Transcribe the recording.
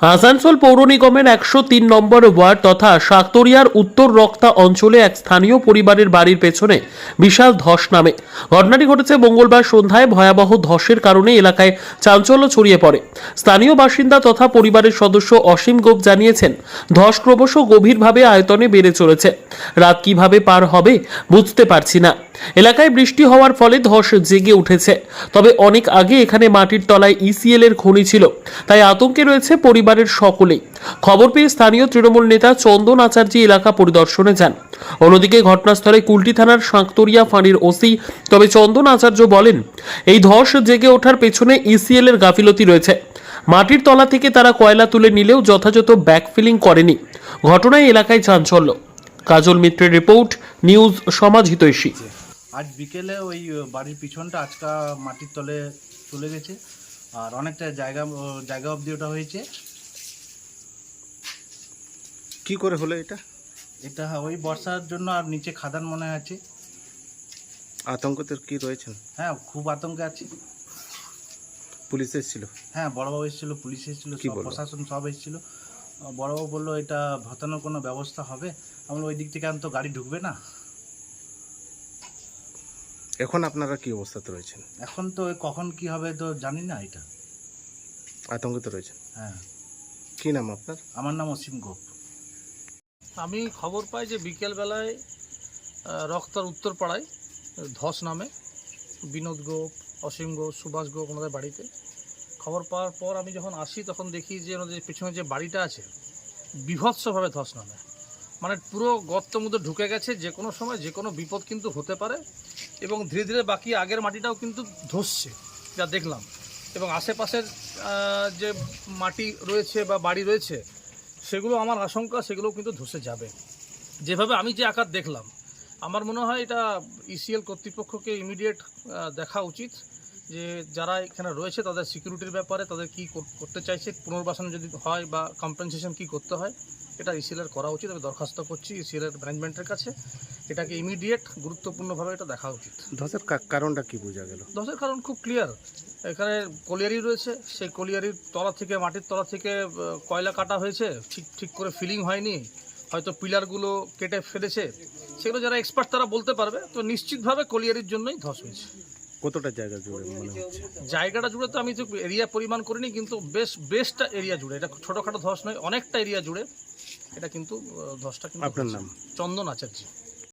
আসানসোল পৌর নিগমের একশো তিন নম্বর ওয়ার্ড তথা সাকতরিয়ার উত্তর রক্তা অঞ্চলে এক স্থানীয় পরিবারের বাড়ির পেছনে বিশাল ধস নামে। ঘটনাটি ঘটেছে মঙ্গলবার সন্ধ্যায় ভয়াবহ ধসের কারণে এলাকায় চাঞ্চল্য ছড়িয়ে পড়ে। স্থানীয় বাসিন্দা তথা পরিবারের সদস্য অসীম গোপ জানিয়েছেন, ধস ক্রমশ গভীরভাবে আয়তনে বেড়ে চলেছে। রাত কীভাবে পার হবে বুঝতে পারছি না। এলাকায় বৃষ্টি হওয়ার ফলে ধস জেগে উঠেছে। তবে অনেক আগে এখানে মাটির তলায় ইসিএল এর খনি ছিল। তাই আতঙ্কে রয়েছে পরিবারের সকলেই। খবর পেয়ে স্থানীয় তৃণমূল নেতা চন্দন আচার্যী এলাকা পরিদর্শনে যান। অন্যদিকে ঘটনাস্থলে কুলটি থানার সাঁকতরিয়া ফাঁড়ির ওসি, তবে চন্দন আচার্য বলেন, এই ধস জেগে ওঠার পেছনে ইসিএল এর গাফিলতি রয়েছে। মাটির তলা থেকে তারা কয়লা তুলে নিলেও যথাযথ ব্যাকফিলিং করেনি। ঘটনায় এলাকায় চাঞ্চল্য। কাজল মিত্রের রিপোর্ট, নিউজ সমাজ হিতৈষী। আজ বিকেলে ওই বাড়ির পিছনটা আজকা মাটির তলে চলে গেছে। আর অনেকটা জায়গা জায়গা অবধি ওটা হয়েছে। কি করে হলো এটা? এটা ওই বর্ষার জন্য আর নিচে খাদান মনে আছে। আতঙ্কতে কি রয়েছেন? হ্যাঁ খুব আতঙ্কে আছি। পুলিশ এসেছিল? হ্যাঁ বড়বাবু এসেছিল পুলিশ এসেছিল সব প্রশাসন সব এসেছিল। বড়বাবু বলল এটা ভতানোর কোনো ব্যবস্থা হবে? আমরা ওই দিক থেকে আর তো গাড়ি ঢুকবে না। এখন আপনারা কি অবস্থাতে রয়েছেন? এখন তো কখন কি হবে তো জানি না এটা। আতঙ্কিত রয়েছেন? হ্যাঁ। কি নাম আপনার? আমার নাম অসীম গোপ। আমি খবর পাই যে বিকেলবেলায় রক্তার উত্তরপাড়ায় ধস নামে। বিনোদ গোপ অসীম গোপ সুভাষ গোপ ওনাদের বাড়িতে। খবর পাওয়ার পর আমি যখন আসি তখন দেখি যে ওনাদের পেছনে যে বাড়িটা আছে বিভৎসভাবে ধস নামে। মানে পুরো গর্ত মধ্যে ঢুকে গেছে যে কোনো সময়, যে কোনো বিপদ কিন্তু হতে পারে এবং ধীরে ধীরে বাকি আগের মাটিটাও কিন্তু ধসছে, যা দেখলাম। এবং আশেপাশের যে মাটি রয়েছে বা বাড়ি রয়েছে, সেগুলো আমার আশঙ্কা সেগুলো কিন্তু ধসে যাবে। যেভাবে আমি যে আকার দেখলাম, আমার মনে হয় এটা ইসিএল কর্তৃপক্ষকে ইমিডিয়েট দেখা উচিত যে যারা এখানে রয়েছে, তাদের সিকিউরিটির ব্যাপারে তাদের কি কর- করতে চাইছে, পুনর্বাসন যদি হয় বা কম্পেনসেশন কি করতে হয় এটা ইসিএল এর করা উচিত আমি দরখাস্ত করছি ইসিএল এর ম্যানেজমেন্টের কাছে। এটাকে ইমিডিয়েট গুরুত্বপূর্ণভাবে এটা দেখা উচিত। ধসের কারণটা কি বোঝা গেল? ধসের কারণ খুব ক্লিয়ার এখানে কলিয়ারি রয়েছে সেই কলিয়ারির তলা থেকে মাটির তলা থেকে কয়লা কাটা হয়েছে ঠিক ঠিক করে ফিলিং হয়নি। হয়তো পিলারগুলো কেটে ফেলেছে। সেগুলো যারা এক্সপার্ট তারা বলতে পারবে তো নিশ্চিতভাবে কলিয়ারির জন্যই ধস হয়েছে। কতটা জায়গা জুড়ে মনে হচ্ছে? জায়গাটা জুড়ে তো আমি তো এরিয়া পরিমাণ করিনি কিন্তু বেশ বেশটা এরিয়া জুড়ে। এটা ছোটোখাটো ধস নয় অনেকটা এরিয়া জুড়ে। এটা কিন্তু দশটা কিন্তু আপনার নাম? চন্দন আচার্য